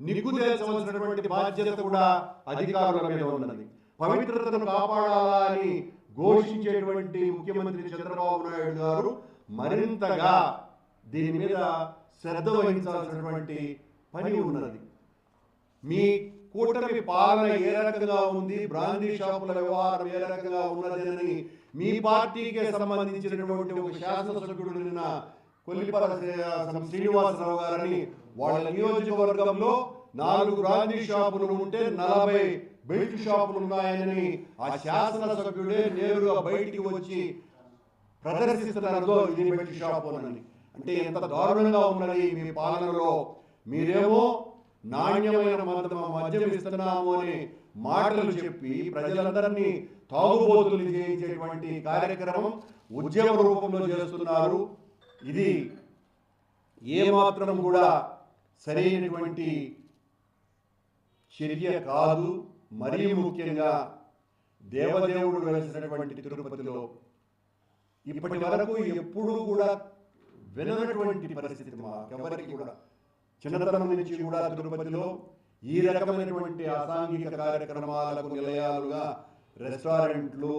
నిగ్గు తేల్చవలసినటువంటి బాధ్యత కూడా అధికారుల మీద ఉన్నది. పవిత్రతను కాపాడాలా అని ఘోషించేటువంటి ముఖ్యమంత్రి చంద్రబాబు నాయుడు గారు మరింతగా దీని మీద శ్రద్ధ వహించాల్సినటువంటి పని ఉన్నది. మీ కూటమి పాలన ఏ రకంగా ఉంది? బ్రాందీ షాపుల వ్యవహారం ఏ రకంగా ఉన్నది అని మీ పార్టీకే సంబంధించినటువంటి ఒక శాసనసభ్యుడు నిన్న కొల్లిపర శ్రీనివాసరావు గారని వాళ్ళ నియోజకవర్గంలో నాలుగు బ్రాందీ షాపులు ఉంటే నలభై బెల్ట్ షాపులు ఉన్నాయని ఆ శాసనసభ్యుడే నేరుగా బయటికి వచ్చి ప్రదర్శిస్తున్నారు ఇది బెల్ట్ షాపు అని అంటే ఎంత దారుణంగా ఉన్నది మీ పాలనలో. మీరేమో నాణ్యమైన మద్యం ఇస్తున్నాము అని మాటలు చెప్పి ప్రజలందరినీ తాగుబోతులు చేయించేటువంటి కార్యక్రమం ఉద్యమ రూపంలో చేస్తున్నారు. ఇది ఏమాత్రం కూడా సరైనటువంటి చర్య కాదు. మరీ ముఖ్యంగా దేవదేవుడు వెలిసినటువంటి తిరుపతిలో ఇప్పటి వరకు ఎప్పుడూ కూడా విననటువంటి పరిస్థితి మాకెవరికి కూడా. చిన్నతనం నుంచి కూడా తిరుపతిలో ఈ రకమైనటువంటి అసాంఘిక కార్యక్రమాలకు నిలయాలుగా రెస్టారెంట్లు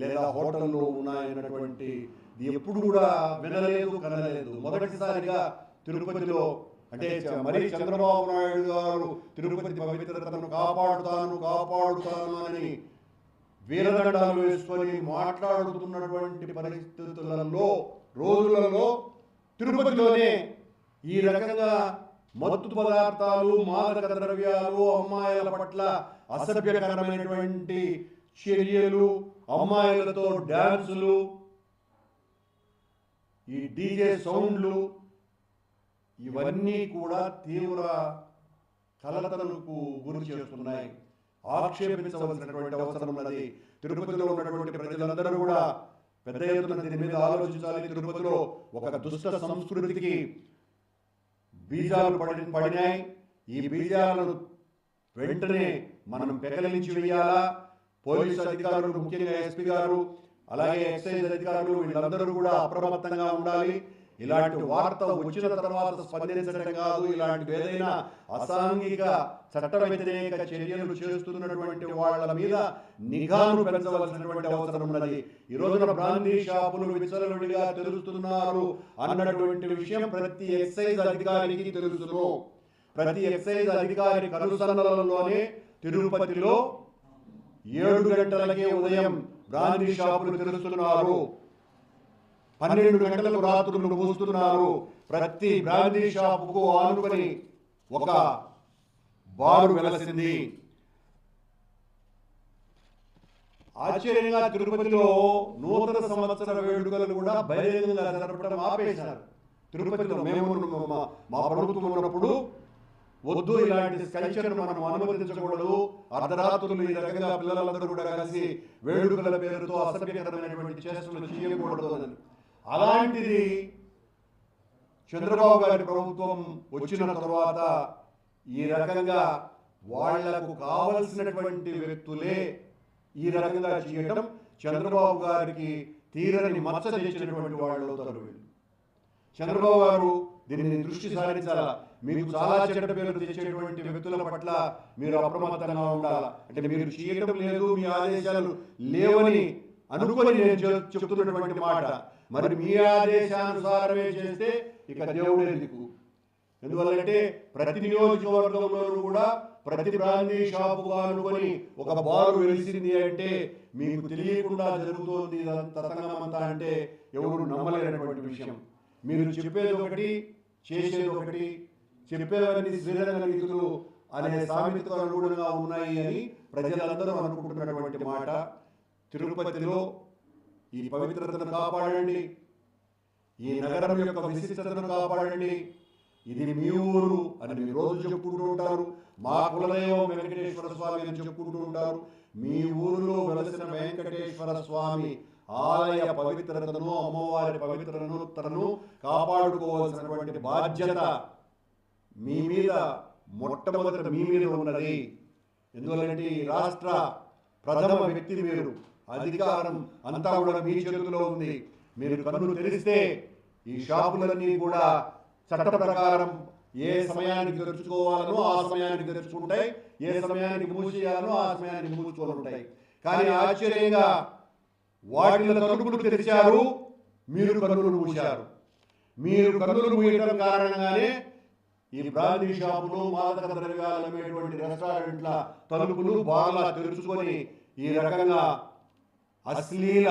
లేదా హోటళ్ళు ఉన్నాయన్నటువంటి ఎప్పుడు కూడా వినలేదు కనలేదు. మొదటిసారిగా తిరుపతిలో అంటే మరి చంద్రబాబు నాయుడు గారు తిరుపతి పవిత్రతను కాపాడుతాను కాపాడుతాను అని వీరదండాలు వేసుకొని మాట్లాడుతున్నటువంటి పరిస్థితులలో రోజులలో తిరుపతిలోనే ఈ రకంగా మత్తు పదార్థాలు మాదక ద్రవ్యాలు అమ్మాయిల పట్ల అసభ్యకరమైనటువంటి చర్యలు అమ్మాయిలతో డ్యాన్సులు ఈ డీజే సౌండ్లు ఇవన్నీ కూడా తీవ్ర కలతలకు గురి చేస్తున్నాయి. ఆక్షేపించవలసినటువంటి అవసరం ఉన్నది. తిరుపతిలో ఉన్నటువంటి ప్రజలందరూ కూడా పెద్ద ఎత్తున దీని మీద ఆలోచించాలి. తిరుపతిలో ఒక దుష్ట సంస్కృతికి బీజాలు పడి పడినాయి. ఈ బీజాలను వెంటనే మనం పెకలించి వేయాలా? పోలీసు అధికారులు ముఖ్యంగా ఎస్పీ గారు అలాగే ఎక్సైజ్ అధికారులు వీళ్ళందరూ కూడా అప్రమత్తంగా ఉండాలి. ఇలాంటి వార్త వచ్చిన తర్వాత స్పందించడం కాదు. ఇలాంటి ఏదైనా అసాంఘిక చట్ట వ్యతిరేక చర్యలు చేస్తున్నటువంటి వాళ్ళ మీద నిఘాను పెంచవలసినటువంటి అవసరం ఉన్నది. ఈ రోజున బ్రాందీ షాపులు విచలవిడిగా తెలుస్తున్నారు అన్నటువంటి విషయం ప్రతి ఎక్సైజ్ అధికారికి తెలుసును. ప్రతి ఎక్సైజ్ అధికారి కనుసన్నలలోనే తిరుపతిలో ఏడు గంటలకే ఉదయం బ్రాండీ షాపులు తెరుస్తున్నారు. పన్నెండు గంటలకు రాత్రులు మూస్తున్నారు. ప్రతి బ్రాండీ షాపుకు ఆనుకొని ఒక బారు వెలసింది. ఆశ్చర్యంగా తిరుపతిలో నూతన సంవత్సర వేడుకలు కూడా బహిరంగంగా జరపడం ఆపేశారు. తిరుపతిలో మేము మా- మా ప్రభుత్వం ఉన్నప్పుడు వద్దు ఇలాంటి కల్చర్ మనం అనుమతించకూడదు. అర్ధరాత్రులు ఈ రకంగా పిల్లలందరూ కూడా కలిసి వేడుకల పేరుతో అసభ్యకరమైనటువంటి చేష్టలు చేయకూడదు అని. అలాంటిది చంద్రబాబు గారి ప్రభుత్వం వచ్చిన తర్వాత ఈ రకంగా వాళ్ళకు కావలసినటువంటి వ్యక్తులే ఈ రకంగా చేయడం చంద్రబాబు గారికి తీరని మచ్చ చేసినటువంటి వాళ్ళు అవుతారు చంద్రబాబు గారు దీనిని దృష్టి సారించాలా? మీకు చాలా చెడ్డ పేరు తెచ్చేటువంటి వ్యక్తుల పట్ల మీరు అప్రమత్తంగా ఉండాలా. అంటే మీరు చేయడం లేదు మీ ఆదేశాలు లేవని అనుకొని నేను చెప్తున్నటువంటి మాట. మరి మీ ఆదేశానుసారమే చేస్తే ఇక దేవుడే దిక్కు ఎందువల్లంటే ప్రతి నియోజకవర్గంలోనూ కూడా ప్రతి బ్రాందీ షాపు అనుకొని ఒక బారు వెలిసింది అంటే మీకు తెలియకుండా జరుగుతోంది తతంగమంతా అంటే ఎవరు నమ్మలేనటువంటి విషయం. మీరు చెప్పేది ఒకటి చేసేది ఒకటి చెప్పేవన్నీ శ్రీరంగ నీతులు అనే సామెతకు అనుగుణంగా ఉన్నాయి అని ప్రజలందరూ అనుకుంటున్నటువంటి మాట. తిరుపతిలో ఈ పవిత్రతను కాపాడండి. ఈ నగరం యొక్క విశిష్టతను కాపాడండి. ఇది మీ ఊరు అని మీరు రోజు చెప్పుకుంటూ ఉంటారు. మా కులదైవం వెంకటేశ్వర స్వామి అని చెప్పుకుంటూ ఉంటారు. మీ ఊరిలో వెలసిన వెంకటేశ్వర స్వామి ఆలయ పవిత్రతను అమ్మవారి పవిత్రతను కాపాడుకోవాల్సినటువంటి బాధ్యత మీ మీద మొట్టమొదట మీ మీద ఉన్నది. ఎందువల్లంటే ఈ రాష్ట్ర ప్రథమ వ్యక్తి మీరు. అధికారం అంతా కూడా మీ చేతుల్లో ఉంది. మీరు కన్ను తెరిస్తే ఈ షాపులన్నీ కూడా చట్ట ప్రకారం ఏ సమయానికి తెరుచుకోవాలనో ఆ సమయానికి తెరుచుకుంటాయి. ఏ సమయానికి మూసేయాలనో ఆ సమయానికి మూసుకొని ఉంటాయి కానీ ఆశ్చర్యంగా వాటిల తలుపులు తెరిచారు. మీరు కన్నులు మూశారు. మీరు కన్నులు మూయడం కారణంగానే ఈ బ్రాండీ షాపులు మాదక ద్రవ్యాలు అమ్మేటువంటి రెస్టారెంట్ల తలుపులు బాగా తెరుచుకొని ఈ రకంగా అశ్లీల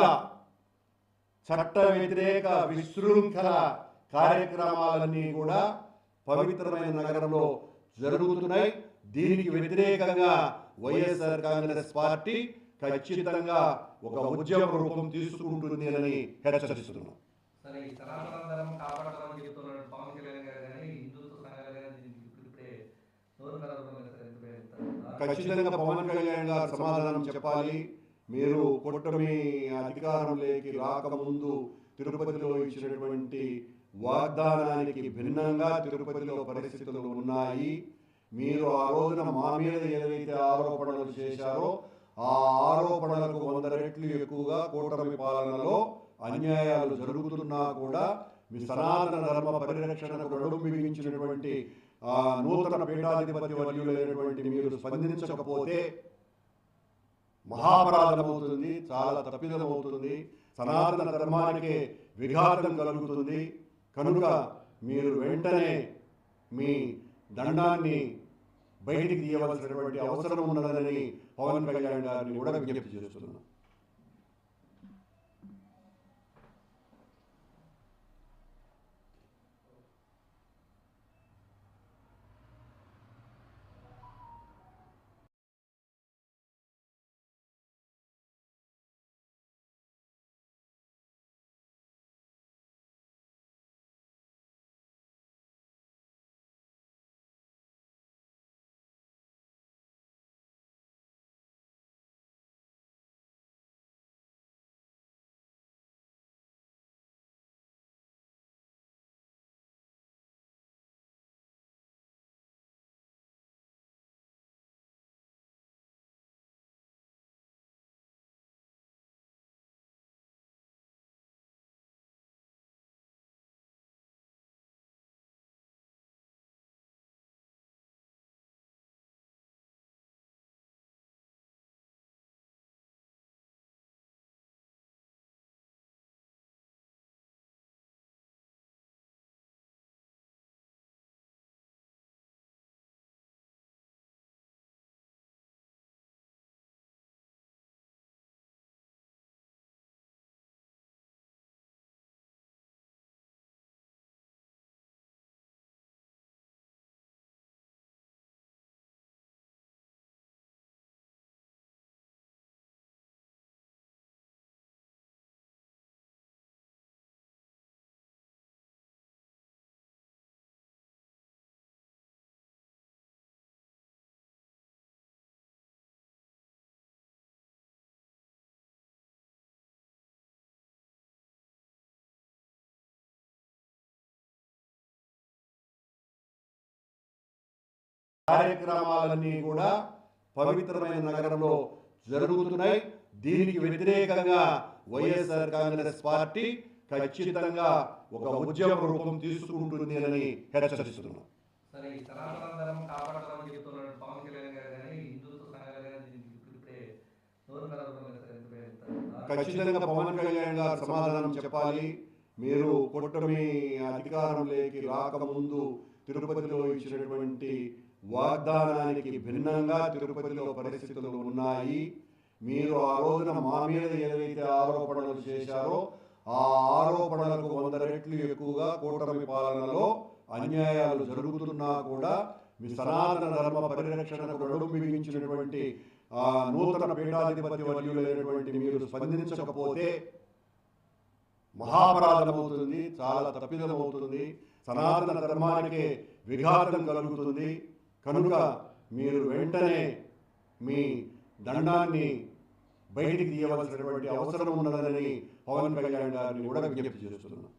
చట్ట వ్యతిరేక విశృంఖల కార్యక్రమాలన్నీ కూడా పవిత్రమైన నగరంలో జరుగుతున్నాయి. దీనికి వ్యతిరేకంగా వైఎస్ఆర్ కాంగ్రెస్ పార్టీ ఖచ్చితంగా ఒక ఉద్యమ రూపం తీసుకుంటుంది అని హెచ్చరిస్తున్నాం సరే ఈ సనాతన ధర్మం కాపాడతామని చెప్తున్నాడు పవన్ కళ్యాణ్ గారు కానీ హిందుత్వ సంఘాలు కానీ దీనికి ఇప్పుడిప్పుడే నోరు కలవడం లేదు సార్ ఎందుకు చెప్తారు? ఖచ్చితంగా పవన్ కళ్యాణ్ గారు సమాధానం చెప్పాలి. మీరు కూటమి అధికారంలోకి రాకముందు తిరుపతిలో ఇచ్చినటువంటి వాగ్దానానికి భిన్నంగా తిరుపతిలో పరిస్థితులు ఉన్నాయి. మీరు ఆ రోజున మా మీద ఏదైతే ఆరోపణలు చేశారో ఆ ఆరోపణలకు వంద రెట్లు ఎక్కువగా కూటమి పాలనలో అన్యాయాలు జరుగుతున్నా కూడా మీ సనాతన ధర్మ పరిరక్షణకు నడుము నూతన పీఠాధిపతి వర్యులైనటువంటి మీరు స్పందించకపోతే మహాపరాధం అవుతుంది చాలా తప్పిదం అవుతుంది సనాతన ధర్మానికి విఘాతం కలుగుతుంది. కనుక మీరు వెంటనే మీ దండాన్ని బయటికి తీయవలసినటువంటి అవసరం ఉన్నదని పవన్ కళ్యాణ్ గారిని కూడా విజ్ఞప్తి చేస్తున్నాను కార్యక్రమాలన్నీ కూడా పవిత్రమైన నగరంలో జరుగుతున్నాయి. దీనికి వ్యతిరేకంగా వైఎస్ఆర్ కాంగ్రెస్ పార్టీ ఖచ్చితంగా ఒక ఉద్యమ రూపం తీసుకుంటుంది అని హెచ్చరిస్తున్నాం? ఖచ్చితంగా పవన్ కళ్యాణ్ గారు సమాధానం చెప్పాలి. మీరు కూటమి అధికారంలోకి రాకముందు తిరుపతిలో ఇచ్చినటువంటి వాగ్దానానికి భిన్నంగా తిరుపతిలో పరిస్థితులు ఉన్నాయి. మీరు ఆ రోజున మా మీద ఏదైతే ఆరోపణలు చేశారో ఆ ఆరోపణలకు వంద రెట్లు ఎక్కువగా కూటమి పాలనలో అన్యాయాలు జరుగుతున్నా కూడా మీ సనాతన ధర్మ పరిరక్షణకు నడుము బిగించినటువంటి ఆ నూతన పీఠాధిపతి వర్యులైనటువంటి మీరు స్పందించకపోతే మహాపరాధం అవుతుంది చాలా తప్పిదం అవుతుంది సనాతన ధర్మానికి విఘాతం కలుగుతుంది. కనుక మీరు వెంటనే మీ దండాన్ని బయటికి తీయవలసినటువంటి అవసరం ఉన్నదని పవన్ కళ్యాణ్ గారిని కూడా విజ్ఞప్తి చేస్తున్నాను